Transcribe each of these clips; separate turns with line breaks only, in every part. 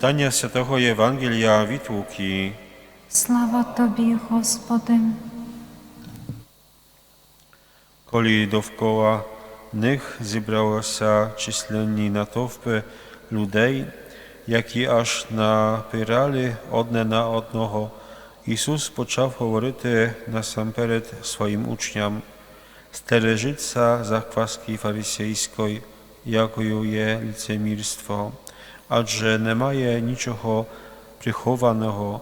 Czytanie Świętego Ewangelia від Łuki.
Слава Тобі, Господи,
Коли довкола них зібралося численні натовпи людей, які аж напирали одне на одного, Ісус почав говорити насамперед своїм учням, стережіться закваски фарисейської, якою є лицемірство, адже немає нічого прихованого,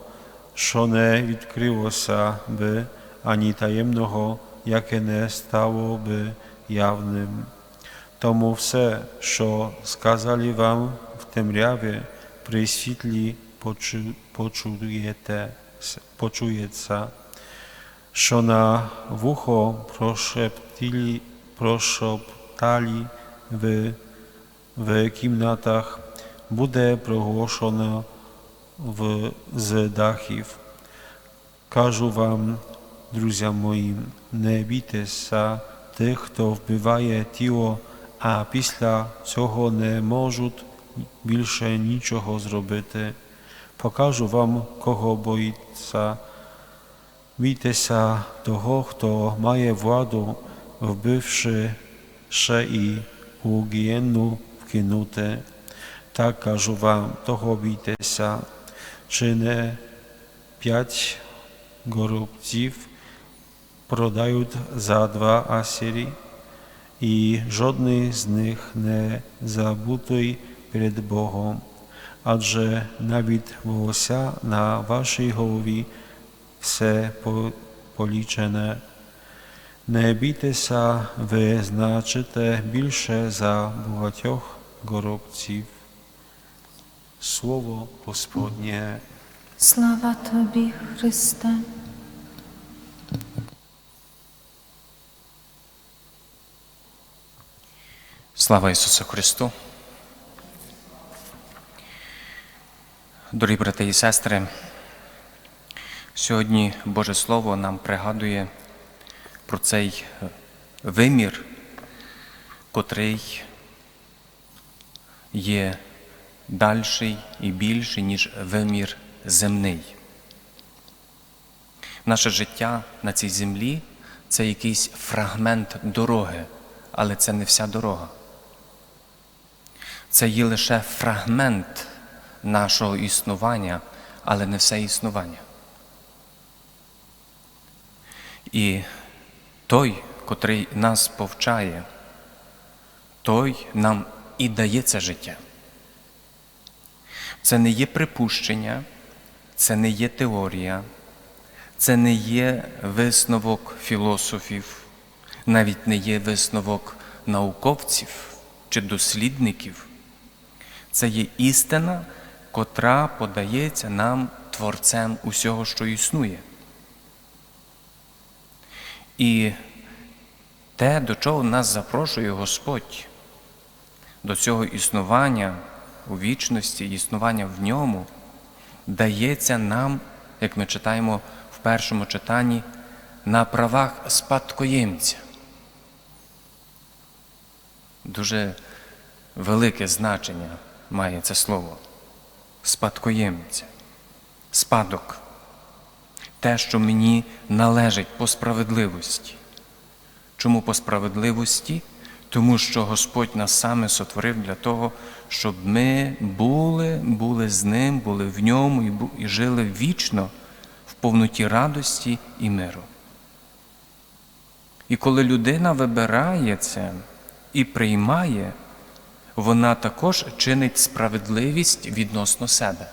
що не відкрилося би, ані таємного, яке не стало би явним. Тому все, що сказали вам в темряві, при світлі почу- почуєте, почується, що на вухо прошептили, прошептали в, в кімнатах, буде проголошено в, з дахів. Кажу вам, друзі мої, не бійтеся тих, хто вбиває тіло, а після цього не можуть більше нічого зробити. Покажу вам, кого боїться. Бійтеся того, хто має владу, вбивши ще і у гієнну вкинути. Так кажу вам, того бійтеся, чи не п'ять горобців продають за два асірі, і жодний з них не забутий перед Богом, адже навіть волосся на вашій голові все по- полічене. Не бійтеся, ви значите більше за багатьох горобців. Слово Господнє.
слава Тобі, Христе.
Слава Ісусу Христу! Дорогі брати і сестри, сьогодні Боже Слово нам пригадує про цей е, вимір, котрий є дальший і більший, ніж вимір земний. Наше життя на цій землі це якийсь фрагмент дороги, але це не вся дорога. Це є лише фрагмент нашого існування, але не все існування. І той, котрий нас повчає, той нам і дає це життя. Це не є припущення, це не є теорія, це не є висновок філософів, навіть не є висновок науковців чи дослідників. Це є істина, котра подається нам Творцем усього, що існує. І те, до чого нас запрошує Господь, до цього існування у вічності, існування в ньому, дається нам, як ми читаємо в першому читанні, на правах спадкоємця. Дуже велике значення має це слово спадкоємця, спадок, те, що мені належить по справедливості. Чому по справедливості? Тому що Господь нас саме сотворив для того, щоб ми були, були з Ним, були в ньому і, жили вічно в повноті радості і миру. І коли людина вибирає це і приймає, вона також чинить справедливість відносно себе.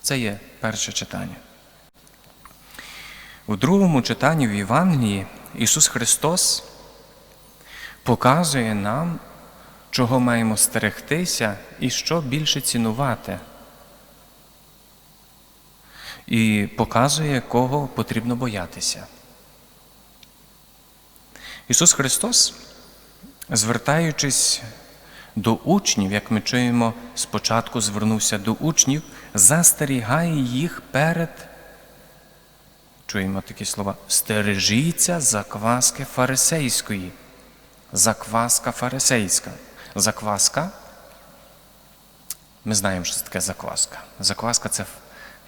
Це є перше читання. У другому читанні в Євангелії Ісус Христос показує нам, чого маємо стерегтися і що більше цінувати. І показує, кого потрібно боятися. Ісус Христос, звертаючись до учнів, як ми чуємо, спочатку звернувся до учнів, застерігає їх перед, чуємо такі слова, стережіться закваски фарисейської. Закваска фарисейська. Закваска Ми знаємо, що це таке закваска. Закваска це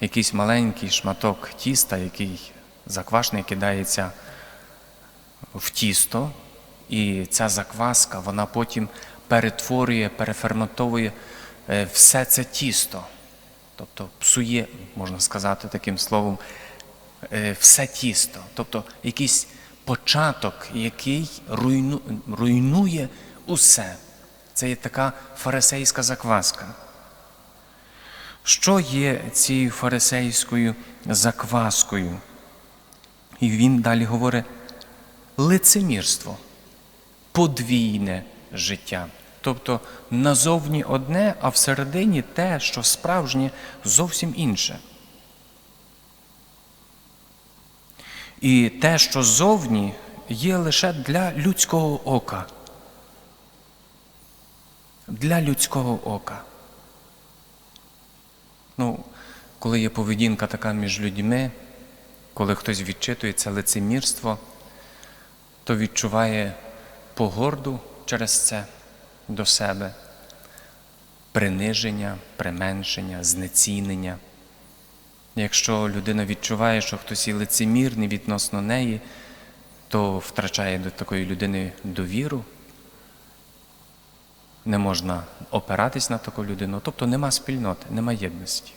якийсь маленький шматок тіста, який заквашений кидається в тісто, і ця закваска вона потім перетворює, переферментовує е, все це тісто. Тобто псує, можна сказати таким словом, е, все тісто. Тобто якийсь початок, який руйну, руйнує усе. Це є така фарисейська закваска. Що є цією фарисейською закваскою? І він далі говорить лицемірство, подвійне життя. Тобто назовні одне, а всередині те, що справжнє, зовсім інше. І те, що зовні, є лише для людського ока. Для людського ока. Ну, коли є поведінка така між людьми, коли хтось відчитує це лицемірство, то відчуває погорду через це до себе, приниження, применшення, знецінення. Якщо людина відчуває, що хтось є лицемірний відносно неї, то втрачає до такої людини довіру, не можна опиратись на таку людину, тобто нема спільноти, нема єдності.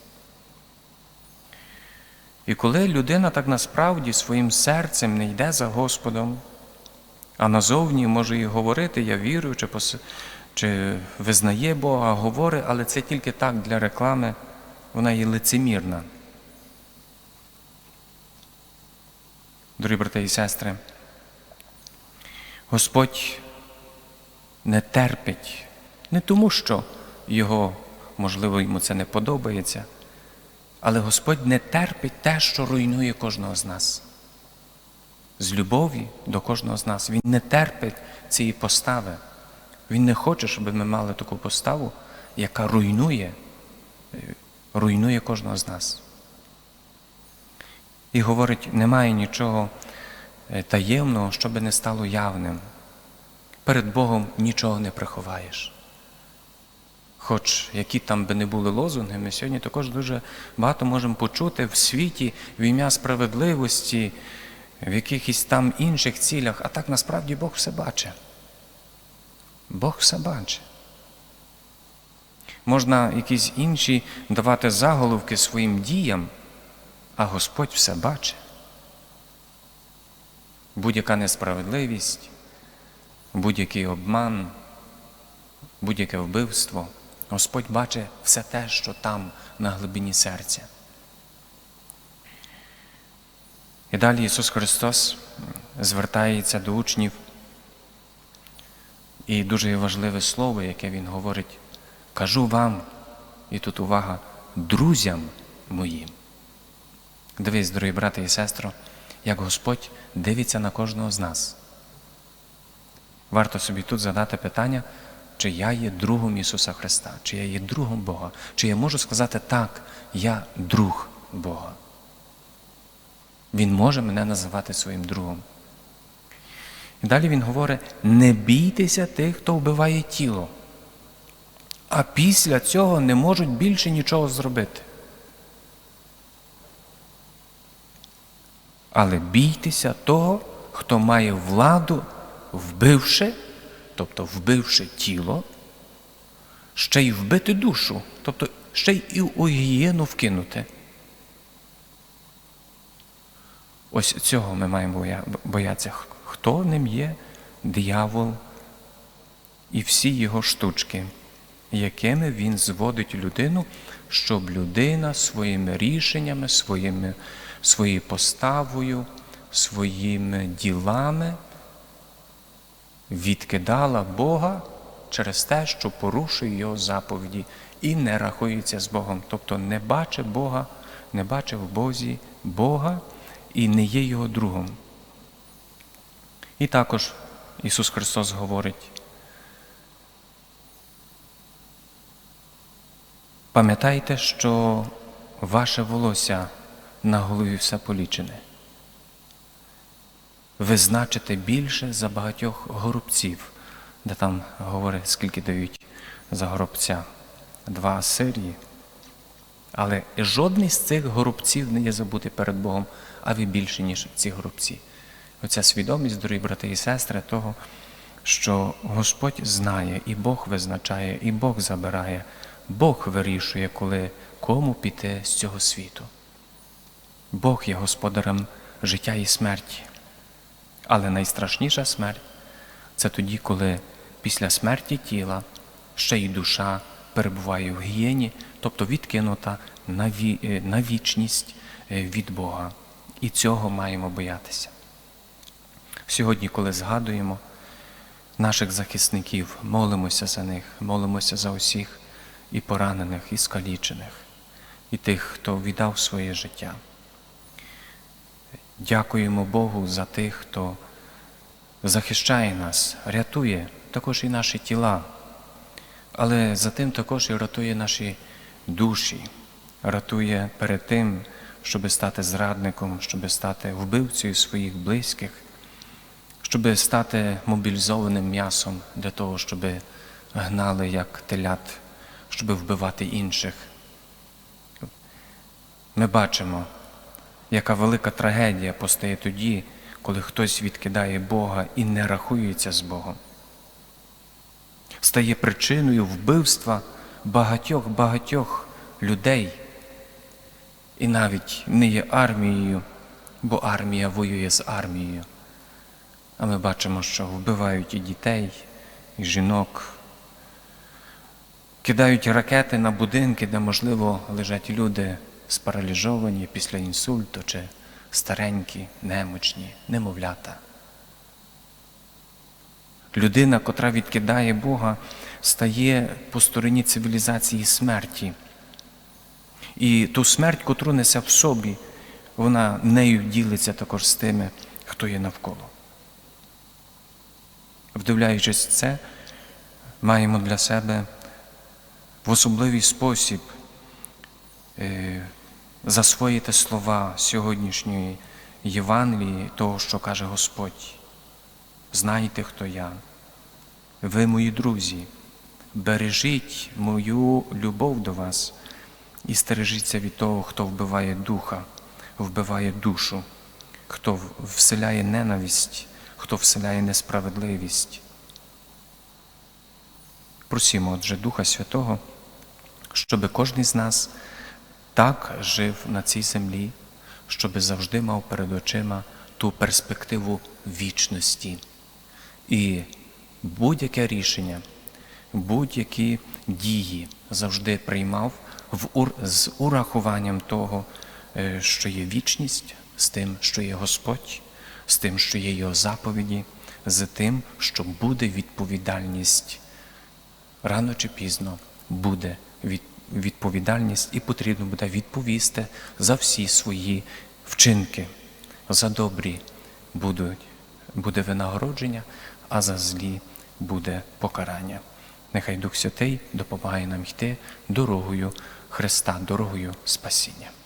І коли людина так насправді своїм серцем не йде за Господом, а назовні може і говорити, я вірю, чи, пос... чи визнає Бога, говорить, але це тільки так для реклами, вона є лицемірна. Дорогі брати і сестри, Господь не терпить не тому, що його, можливо, йому це не подобається, але Господь не терпить те, що руйнує кожного з нас. З любові до кожного з нас. Він не терпить цієї постави. Він не хоче, щоб ми мали таку поставу, яка руйнує, е, руйнує кожного з нас. І говорить, немає нічого е, таємного, що би не стало явним. Перед Богом нічого не приховаєш. Хоч які там би не були лозунги, ми сьогодні також дуже багато можемо почути в світі в ім'я справедливості, в якихось там інших цілях, а так насправді Бог все бачить. Бог все бачить. Можна якісь інші давати заголовки своїм діям, а Господь все бачить. Будь-яка несправедливість, будь-який обман, будь-яке вбивство. Господь бачить все те, що там на глибині серця. І далі Ісус Христос звертається до учнів. І дуже важливе слово, яке Він говорить, кажу вам, і тут увага, друзям моїм. Дивись, дорогі брати і сестри, як Господь дивиться на кожного з нас. Варто собі тут задати питання, чи я є другом Ісуса Христа, чи я є другом Бога, чи я можу сказати так, я друг Бога. Він може мене називати своїм другом. І далі він говорить: не бійтеся тих, хто вбиває тіло, а після цього не можуть більше нічого зробити. Але бійтеся того, хто має владу, вбивши, тобто вбивши тіло, ще й вбити душу, тобто ще й і у гієну вкинути. Ось цього ми маємо боятися. Хто ним є диявол і всі його штучки, якими він зводить людину, щоб людина своїми рішеннями, своїми, своєю поставою, своїми ділами відкидала Бога через те, що порушує його заповіді і не рахується з Богом. Тобто не бачить Бога, не бачить в Бозі Бога і не є його другом. І також Ісус Христос говорить. Пам'ятайте, що ваше волосся на голові все полічене. Ви значите більше за багатьох горобців, де там говорить, скільки дають за горобця. два Асирії. Але жодний з цих горобців не є забутий перед Богом, а ви більше, ніж ці горобці. Оця свідомість, дорогі брати і сестри, того, що Господь знає, і Бог визначає, і Бог забирає, Бог вирішує, коли кому піти з цього світу. Бог є господарем життя і смерті. Але найстрашніша смерть це тоді, коли після смерті тіла ще й душа перебуває в гієні, тобто відкинута на, е, вічність е, від Бога. І цього маємо боятися. Сьогодні, коли згадуємо наших захисників, молимося за них, молимося за усіх і поранених, і скалічених, і тих, хто віддав своє життя. Дякуємо Богу за тих, хто захищає нас, рятує також і наші тіла, але за тим також і рятує наші душі, рятує перед тим, щоб стати зрадником, щоб стати вбивцею своїх близьких, щоб стати мобілізованим м'ясом для того, щоб гнали як телят, щоб вбивати інших. Ми бачимо, яка велика трагедія постає тоді, коли хтось відкидає Бога і не рахується з Богом. Стає причиною вбивства багатьох багатьох людей. І навіть не є армією, бо армія воює з армією. А ми бачимо, що вбивають і дітей, і жінок, кидають ракети на будинки, де, можливо, лежать люди спараліжовані після інсульту чи старенькі, немочні, немовлята. Людина, котра відкидає Бога, стає по стороні цивілізації смерті. І ту смерть, котру несе в собі, вона нею ділиться також з тими, хто є навколо. Вдивляючись це, маємо для себе в особливий спосіб е, засвоїти слова сьогоднішньої Євангелії, того, що каже Господь. Знайте, хто я. Ви, мої друзі, бережіть мою любов до вас і стережіться від того, хто вбиває духа, вбиває душу, хто вселяє ненависть, хто вселяє несправедливість. Просімо, отже, Духа Святого, щоб кожен з нас так жив на цій землі, щоб завжди мав перед очима ту перспективу вічності. І будь-яке рішення, будь-які дії завжди приймав в ур... з урахуванням того, е, що є вічність, з тим, що є Господь, з тим, що є Його заповіді, з тим, що буде відповідальність. Рано чи пізно буде від... відповідальність і потрібно буде відповісти за всі свої вчинки. За добрі буде винагородження, а за злі буде покарання. Нехай Дух Святий допомагає нам йти дорогою Христа, дорогою спасіння.